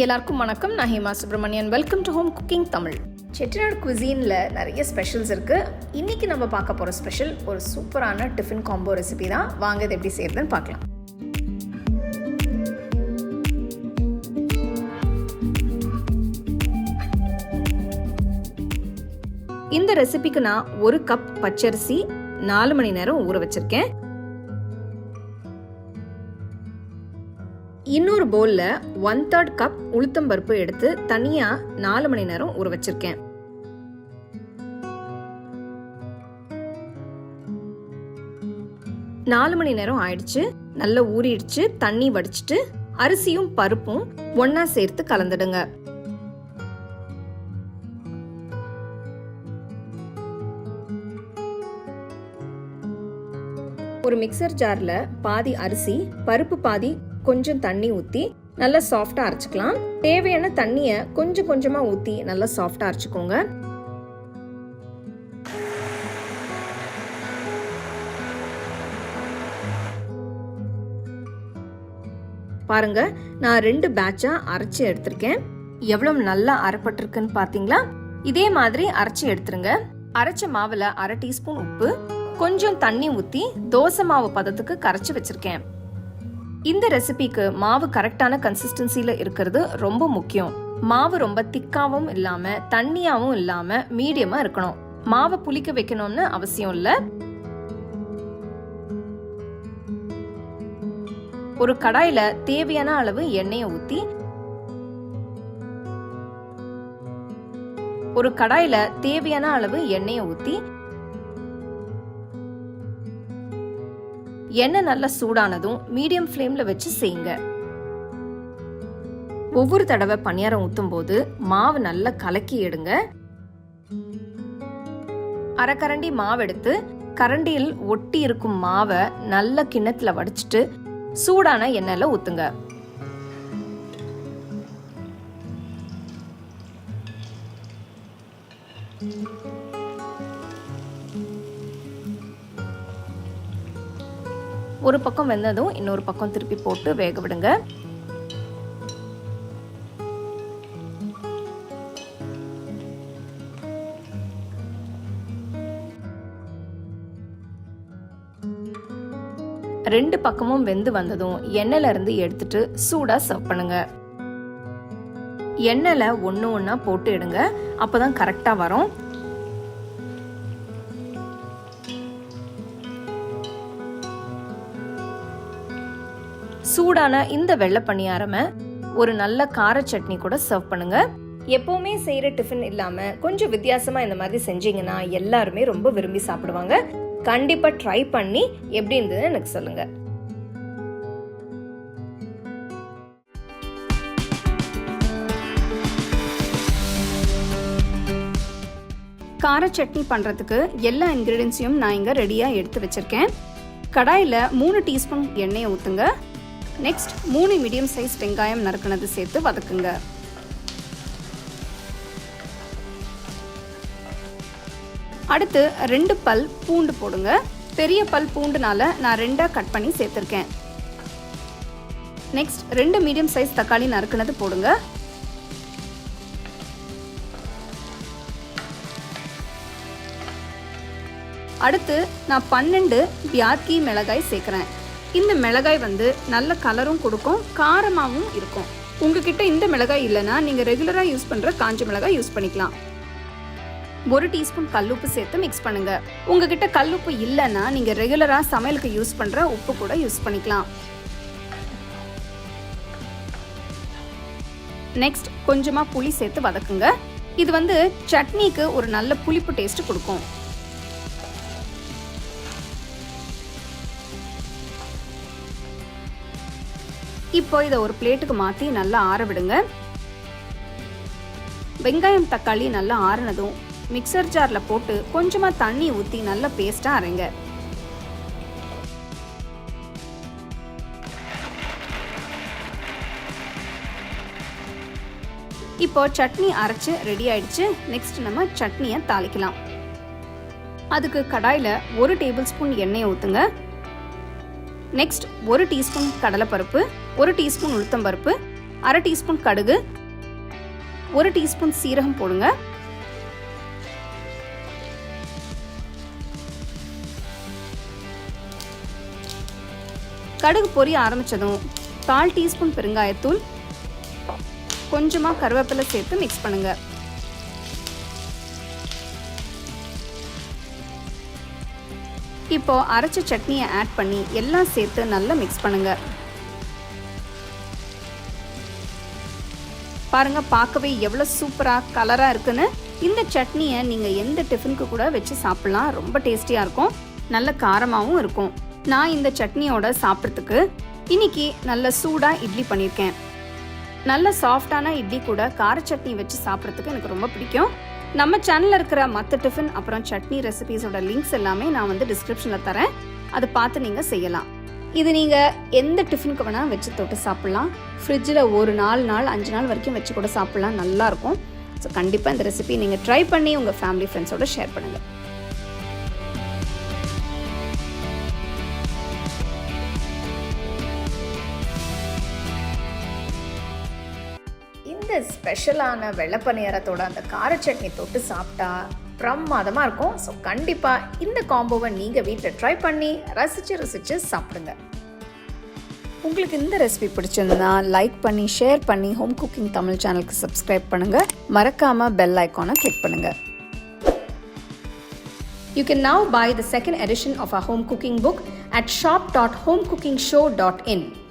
எல்லாருக்கும் வணக்கம். நான் Hema Subramanian welcome to home cooking Tamil Chettinad குசீனில் நிறைய ஸ்பெஷல்ஸ் இருக்குது இன்றைக்கி நம்ம பார்க்க போகிற ஸ்பெஷல் ஒரு சூப்பரான டிஃபன் காம்போ ரெசிபி தான். வாங்க இது எப்படி செய்யறதுன்னு பார்க்கலாம். இந்த ரெசிபிக்கு நான் ஒரு கப் பச்சரிசி நாலு மணி நேரம் ஊற வச்சிருக்கேன். இன்னொரு பவுலில் ஒன் தேர்ட் கப் உளுத்தம்பருப்பு எடுத்து தனியா நாலு மணி நேரம் ஊற வச்சிருக்கேன். நாலு மணி நேரம் ஆயிடுச்சு. நல்லா ஊறிடுச்சு. தண்ணி வடிச்சிட்டு அரிசியும் பருப்பும் ஒன்னா சேர்த்து கலந்துடுங்க. ஒரு மிக்சர் ஜார்ல பாதி அரிசி பருப்பு பாதி கொஞ்சம் தண்ணி ஊற்றி நல்லா சாஃப்டாக அரைச்சிக்கலாம். தேவையான தண்ணியை கொஞ்சம் கொஞ்சமாக ஊற்றி நல்லா சாஃப்டாக அரைச்சிக்கோங்க. பாருங்க நான் ரெண்டு பேட்சா அரைச்சி எடுத்திருக்கேன். எவ்வளவு நல்லா அரைப்பட்டிருக்குன்னு பாத்தீங்களா? இதே மாதிரி அரைச்சி எடுத்துருங்க. அரைச்ச மாவுல அரை டீஸ்பூன் உப்பு. கொஞ்சம் தண்ணி ஊத்தி தோசை மாவு பதத்துக்கு கரைச்சி வச்சிருக்கேன். இந்த ரெசிபிக்கு மாவு கரெக்டான கன்சிஸ்டன்சியில் இருக்கிறது ரொம்ப முக்கியம். மாவு ரொம்ப திக்காவும் இல்லாம தண்ணியாவும் இல்லாம மீடியமா இருக்கணும். மாவை புளிக்க வைக்கணும்னு அவசியம் இல்ல. ஒரு கடாயில தேவையான அளவு எண்ணெயை ஊத்தி ஒரு கடாயில தேவையான அளவு எண்ணெயை ஊத்தி எண்ணெய் நல்லா சூடானதும் மீடியம் ஃப்ளேமில் வச்சு செய்யுங்க. ஒவ்வொரு தடவை பணியாரம் ஊற்றும் போது மாவு நல்லா கலக்கி எடுங்க. அரைக்கரண்டி மாவு எடுத்து கரண்டியில் ஒட்டி இருக்கும் மாவை நல்ல கிண்ணத்தில் வடிச்சிட்டு சூடான எண்ணெயில you ஒரு பக்கம் வெந்ததும் இன்னொரு பக்கம் திருப்பி போட்டு வேக விடுங்க. ரெண்டு பக்கமும் வெந்து வந்ததும் எண்ணெயில இருந்து எடுத்துட்டு சூடா சர்வ் பண்ணுங்க. எண்ணெயில ஒன்று ஒன்றா போட்டு எடுங்க. அப்பதான் கரெக்டாக வரும். சூடான இந்த வெள்ளை பணியாரம ஒரு நல்ல கார சட்னி கூட சர்வ் பண்ணுங்க. எப்பவுமே செய்யற டிஃபன் இல்லாம கொஞ்சம் வித்தியாசமா இந்த மாதிரி செஞ்சீங்கன்னா எல்லாருமே ரொம்ப விரும்பி சாப்பிடுவாங்க. கண்டிப்பா ட்ரை பண்ணி எப்படி இருந்ததுன்னு எனக்கு சொல்லுங்க. கார சட்னி பண்ணுறதுக்கு எல்லா இன்க்ரீடியன்ஸையும் நான் இங்கே ரெடியாக எடுத்து வச்சுருக்கேன். கடாயில் மூணு டீஸ்பூன் எண்ணெயை ஊற்றுங்க நெக்ஸ்ட் மூணு மீடியம் சைஸ் வெங்காயம் நறுக்கினது சேர்த்து வதக்குங்க. அடுத்து ரெண்டு பல் பூண்டு போடுங்க. பெரிய பல் பூண்டுனால நான் ரெண்டாக கட் பண்ணி சேர்த்துருக்கேன். நெக்ஸ்ட் ரெண்டு மீடியம் சைஸ் தக்காளி நறுக்கினது போடுங்க. அடுத்து நான் பன்னெண்டு பியாக்கி மிளகாய் சேர்க்குறேன். இந்த மிளகாய் வந்து நல்ல கலரும் கொடுக்கும் காரமாகவும் இருக்கும். உங்ககிட்ட இந்த மிளகாய் இல்லைன்னா நீங்கள் ரெகுலராக யூஸ் பண்ணுற காஞ்ச மிளகாய் யூஸ் பண்ணிக்கலாம். ஒரு டீஸ்பூன் கல்லுப்பு சேர்த்து மிக்ஸ் பண்ணுங்க. உங்ககிட்ட கல்லுப்பு இல்லைன்னா நீங்கள் ரெகுலராக சமையலுக்கு யூஸ் பண்ணுற உப்பு கூட யூஸ் பண்ணிக்கலாம். நெக்ஸ்ட் கொஞ்சமாக புளி சேர்த்து வதக்குங்க. இது வந்து சட்னிக்கு ஒரு நல்ல புளிப்பு டேஸ்ட் கொடுக்கும். இப்போ இதை ஒரு பிளேட்டுக்கு மாற்றி நல்லா ஆற விடுங்க. வெங்காயம் தக்காளி நல்லா ஆறினதும் மிக்சர் ஜாரில் போட்டு கொஞ்சமாக தண்ணி ஊற்றி நல்லா பேஸ்ட்டாக அரைங்க. இப்போ சட்னி அரைச்சு ரெடி ஆயிடுச்சு. நெக்ஸ்ட் நம்ம சட்னியை தாளிக்கலாம். அதுக்கு கடாயில் ஒரு டேபிள் ஸ்பூன் எண்ணெயை ஊற்றுங்க நெக்ஸ்ட் ஒரு டீஸ்பூன் கடலைப்பருப்பு. ஒரு டீஸ்பூன் உளுத்தம்பருப்பு அரை டீஸ்பூன் கடுகு ஒரு டீஸ்பூன் சீரகம் போடுங்க. கடுகு பொரிய ஆரம்பித்ததும் கால் டீஸ்பூன் பெருங்காயத்தூள் கொஞ்சமாக கருவேப்பிலை சேர்த்து மிக்ஸ் பண்ணுங்க. இப்போ அரைச்ச சட்னியை ஆட் பண்ணி எல்லாம் சேர்த்து நல்லா மிக்ஸ் பண்ணுங்கள் பாருங்க பார்க்கவே எவ்வளோ சூப்பராக கலராக இருக்குன்னு. இந்த சட்னியை நீங்கள் எந்த டிஃபனுக்கு கூட வச்சு சாப்பிட்லாம். ரொம்ப டேஸ்டியாக இருக்கும். நல்ல காரமாகவும் இருக்கும். நான் இந்த சட்னியோட சாப்பிட்றதுக்கு இன்னைக்கு நல்ல சூடாக இட்லி பண்ணியிருக்கேன். நல்ல சாஃப்டான இட்லி கூட கார சட்னி வச்சு சாப்பிட்றதுக்கு எனக்கு ரொம்ப பிடிக்கும். நம்ம சேனலில் இருக்கிற மற்ற டிஃபன் அப்புறம் சட்னி ரெசிபீஸோட லிங்க்ஸ் எல்லாமே நான் வந்து டிஸ்கிரிப்ஷனில் தரேன். அதை பார்த்து நீங்கள் செய்யலாம். இது நீங்கள் எந்த டிஃபனுக்கு வேணால் வச்சு தொட்டு சாப்பிட்லாம். ஃப்ரிட்ஜில் ஒரு நாலு நாள் அஞ்சு நாள் வரைக்கும் வச்சு கூட சாப்பிட்லாம். நல்லாயிருக்கும் ஸோ கண்டிப்பாக இந்த ரெசிபி நீங்கள் ட்ரை பண்ணி உங்கள் ஃபேமிலி ஃப்ரெண்ட்ஸோட ஷேர் பண்ணுங்கள் இந்த ஸ்பெஷலான வெள்ளப்பணியாரத்தோட அந்த கார சட்னி தொட்டு சாப்பிட்டா பிரமாதமாக இருக்கும். ஸோ கண்டிப்பாக இந்த காம்போவை நீங்கள் வீட்டில் ட்ரை பண்ணி ரசித்து ரசித்து சாப்பிடுங்க. உங்களுக்கு இந்த ரெசிபி பிடிச்சிருந்தா லைக் பண்ணி ஷேர் பண்ணி ஹோம் குக்கிங் தமிழ் சேனலுக்கு சப்ஸ்கிரைப் பண்ணுங்கள் மறக்காமல் பெல் ஐக்கானை கிளிக் பண்ணுங்கள் You can now buy the second edition of our home cooking book at shop.homecookingshow.in.